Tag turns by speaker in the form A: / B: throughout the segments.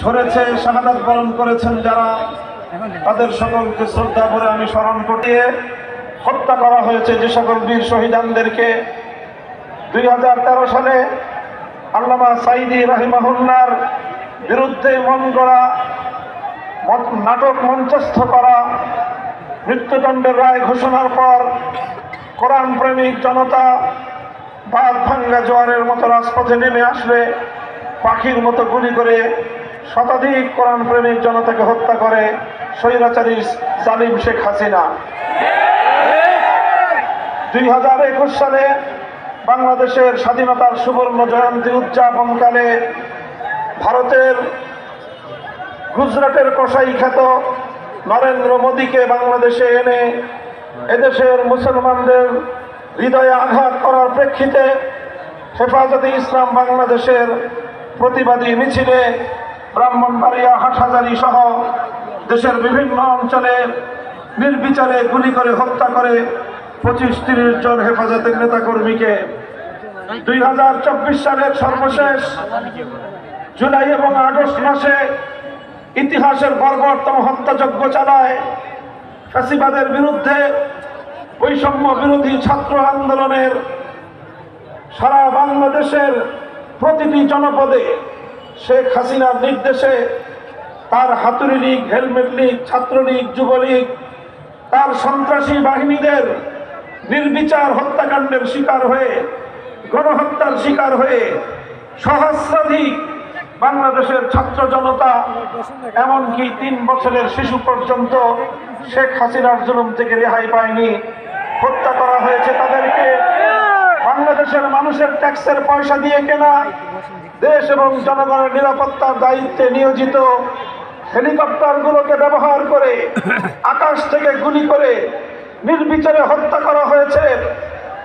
A: ঝরেছে শাহাদাত বরণ করেছেন যারা, তাদের সকলকে শ্রদ্ধা করে আমি স্মরণ করিয়ে হত্যা করা হয়েছে যে সকল বীর শহীদানদেরকে। দুই হাজার তেরো সালে আল্লামা সাইদি রাহিমাহুল্লার বিরুদ্ধে মন গড়া নাটক মঞ্চস্থ করা, মৃত্যুদণ্ডের রায় ঘোষণার পর কোরআন প্রেমিক জনতা বাদ ভাঙ্গা জোয়ারের মতো রাজপথে নেমে আসলে পাখির মতো গুলি করে শতাধিক কোরআন প্রেমিক জনতাকে হত্যা করে স্বৈরাচারী জালিম শেখ হাসিনা। দুই হাজার একুশ সালে বাংলাদেশের স্বাধীনতার সুবর্ণ জয়ন্তী উদযাপনকালে ভারতের গুজরাটের কসাই খ্যাত নরেন্দ্র মোদীকে বাংলাদেশে এনে এদেশের মুসলমানদের হৃদয়ে আঘাত করার প্রেক্ষিতে হেফাজতে ইসলাম বাংলাদেশের প্রতিবাদী মিছিলে ব্রাহ্মণবাড়িয়া, হাটহাজারি সহ দেশের বিভিন্ন অঞ্চলে নির্বিচারে গুলি করে হত্যা করে পঁচিশ তিরিশ জন হেফাজতের নেতাকর্মীকে। দুই হাজার চব্বিশ সালের সর্বশেষ জুলাই এবং আগস্ট মাসে ইতিহাসের বর্বরতম হত্যাযজ্ঞ চালায়। ফ্যাসিবাদের বিরুদ্ধে বৈষম্য বিরোধী ছাত্র আন্দোলনের সারা বাংলাদেশের প্রতিটি জনপদে শেখ হাসিনার নির্দেশে তার হাতুড়ি league, helmet league Chhatra League Jubo League তার সন্ত্রাসী বাহিনীদের নির্বিচার হত্যাকাণ্ডের শিকার হয়ে, গণহত্যার শিকার হয়ে সহস্রাধিক বাংলাদেশের ছাত্র জনতা, এমনকি তিন বছরের শিশু পর্যন্ত শেখ হাসিনার জুলুম থেকে রেহাই পায়নি। হত্যা করা হয়েছে তাদেরকে। বাংলাদেশের মানুষের ট্যাক্সের পয়সা দিয়ে কেনা দেশ এবং জনগণের নিরাপত্তার দায়িত্বে নিয়োজিত হেলিকপ্টারগুলোকে ব্যবহার করে আকাশ থেকে গুলি করে নির্বিচারে হত্যা করা হয়েছে।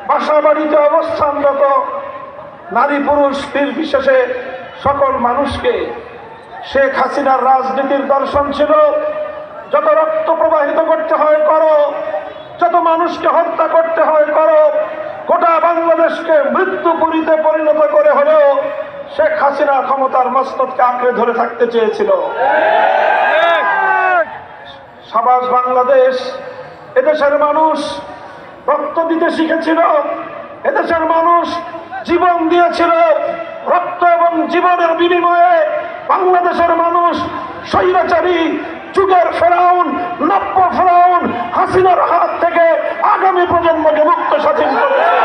A: বাসা বাড়িতে অবস্থানরত নারী পুরুষ নির্বিশেষে সকল মানুষকে। শেখ হাসিনার রাজনীতির দর্শন ছিল যত রক্ত প্রবাহিত করতে হয় করো যত মানুষকে হত্যা করতে হয় করো গোটা বাংলাদেশকে মৃত্যুপুরীতে পরিণত করে শেখ হাসিনা ক্ষমতার মস্তদকে আঁকড়ে ধরে থাকতে চেয়েছিল। সাবাস বাংলাদেশ এদেশের মানুষ রক্ত দিতে শিখেছিল, এদেশের মানুষ জীবন দিয়েছিল। রক্ত এবং জীবনের বিনিময়ে বাংলাদেশের মানুষ স্বৈরাচারী, যুগের ফেরাউন হাসিনার হাত থেকে আগামী প্রজন্মকে মুক্ত স্বাধীন করেছে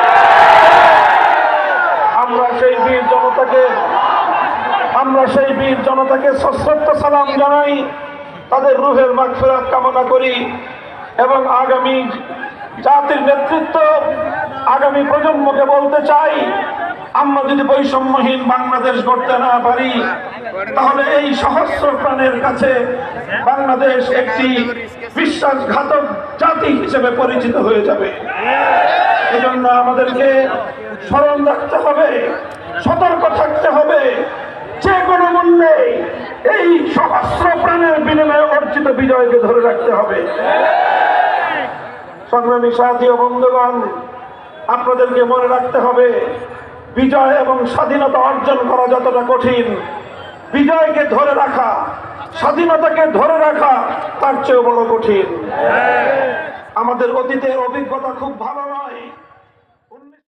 A: আমরা সেই বীর জনতাকে, আমরা সেই বীর জনতাকে সশ্রদ্ধ সালাম জানাই, তাদের রুহের মাগফিরাত কামনা করি এবং আগামী জাতির নেতৃত্ব আগামী প্রজন্মকে বলতে চাই, আমরা যদি বৈষম্যহীন বাংলাদেশ গড়তে না পারি, তাহলে এই সহস্র প্রাণের কাছে বাংলাদেশ একটি বিশ্বাসঘাতক জাতি হিসেবে পরিচিত হয়ে যাবে। এজন্য আমাদেরকে স্মরণ রাখতে হবে, সতর্ক থাকতে হবে। যে কোনো মূল্যে এই সহস্র প্রাণের বিনিময়ে অর্জিত বিজয়কে ধরে রাখতে হবে। সংগ্রামী সাথী ও বন্ধুগণ, আপনাদেরকে মনে রাখতে হবে, বিজয় এবং স্বাধীনতা অর্জন করা যতটা কঠিন, বিজয়কে ধরে রাখা, স্বাধীনতাকে ধরে রাখা তার চেয়েও বড় কঠিন। আমাদের অতীতের অভিজ্ঞতা খুব ভালো নয়।